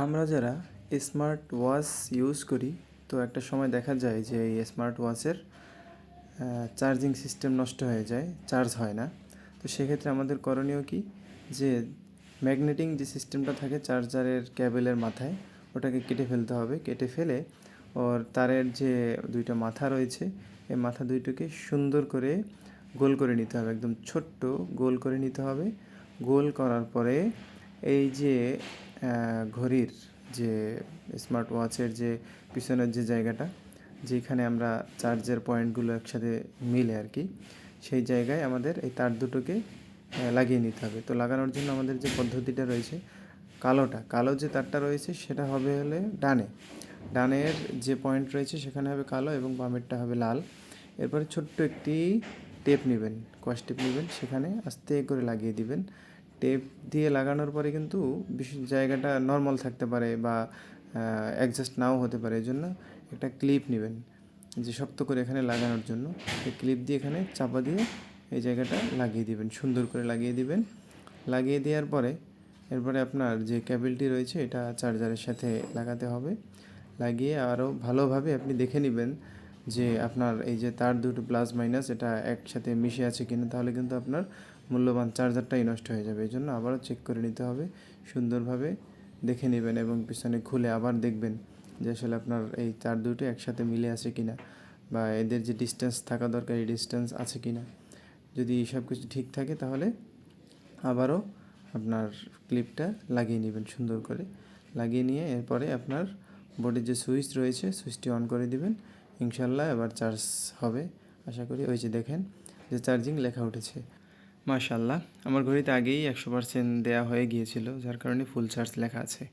আমরা যারা smart watch use করি, তো একটা সময় দেখা যায় যে এই স্মার্ট ওয়াচের চার্জিং সিস্টেম নষ্ট হয়ে যায় চার্জ হয় না। তো সেক্ষেত্রে আমাদের করণীয় কি? যে ম্যাগনেটিং যে সিস্টেমটা থাকে চার্জারের ক্যাবেলের মাথায়, ওটাকে কেটে ফেলতে হবে। কেটে ফেলে ওর তারের যে দুইটা মাথা রয়েছে, এই মাথা দুইটাকে সুন্দর করে গোল করে নিতে হবে। একদম ছোট্ট গোল করে নিতে হবে। গোল করার পরে এই যে ঘড়ির যে স্মার্ট ওয়াচের যে পিছনের যে জায়গাটা, যেখানে আমরা চার্জের পয়েন্টগুলো একসাথে মিলে আর কি, সেই জায়গায় আমাদের এই তার দুটোকে লাগিয়ে নিতে হবে। তো লাগানোর জন্য আমাদের যে পদ্ধতিটা রয়েছে, কালোটা, কালো যে তারটা রয়েছে, সেটা হবে হলে ডানে। ডানের যে পয়েন্ট রয়েছে, সেখানে হবে কালো এবং বামেরটা হবে লাল। এরপরে ছোট্ট একটি টেপ নেবেন কস টেপ নেবেন, সেখানে আস্তে করে লাগিয়ে দিবেন। টেপ দিয়ে লাগানোর পরে কিন্তু বিশেষ জায়গাটা নর্মাল থাকতে পারে বা অ্যাডজাস্ট নাও হতে পারে। এই জন্য একটা ক্লিপ নেবেন যে শক্ত করে এখানে লাগানোর জন্য। এই ক্লিপ দিয়ে এখানে চাপা দিয়ে এই জায়গাটা লাগিয়ে দিবেন, সুন্দর করে লাগিয়ে দিবেন। লাগিয়ে দেওয়ার পরে, এরপরে আপনার যে ক্যাবেলটি রয়েছে এটা চার্জারের সাথে লাগাতে হবে। লাগিয়ে আরও ভালোভাবে আপনি দেখে নেবেন যে আপনার এই যে তার দুটো প্লাস মাইনাস এটা একসাথে মিশে আছে কিনা, তাহলে কিন্তু আপনার মূল্যবান চার্জারটাই নষ্ট হয়ে যাবে এই জন্য আবারও চেক করে নিতে হবে, সুন্দরভাবে দেখে নেবেন এবং পিছনে খুলে আবার দেখবেন যে আসলে আপনার এই তার দুটো একসাথে মিলে আছে কিনা বা এদের যে ডিস্টেন্স থাকা দরকার, এই ডিস্টেন্স আছে কিনা। যদি সব কিছু ঠিক থাকে তাহলে আবারও আপনার ক্লিপটা লাগিয়ে নেবেন সুন্দর করে। লাগিয়ে নিয়ে এরপরে আপনার বোর্ডের যে সুইচ রয়েছে সুইচটি অন করে দিবেন। ইনশাল্লাহ এবার চার্জ হবে। আশা করি ওই যে দেখেন যে চার্জিং লেখা উঠেছে। মাশাল্লাহ আমার ঘড়িতে আগেই একশো পার্সেন্ট দেওয়া হয়ে গিয়েছিল, যার কারণে ফুল চার্জ লেখা আছে।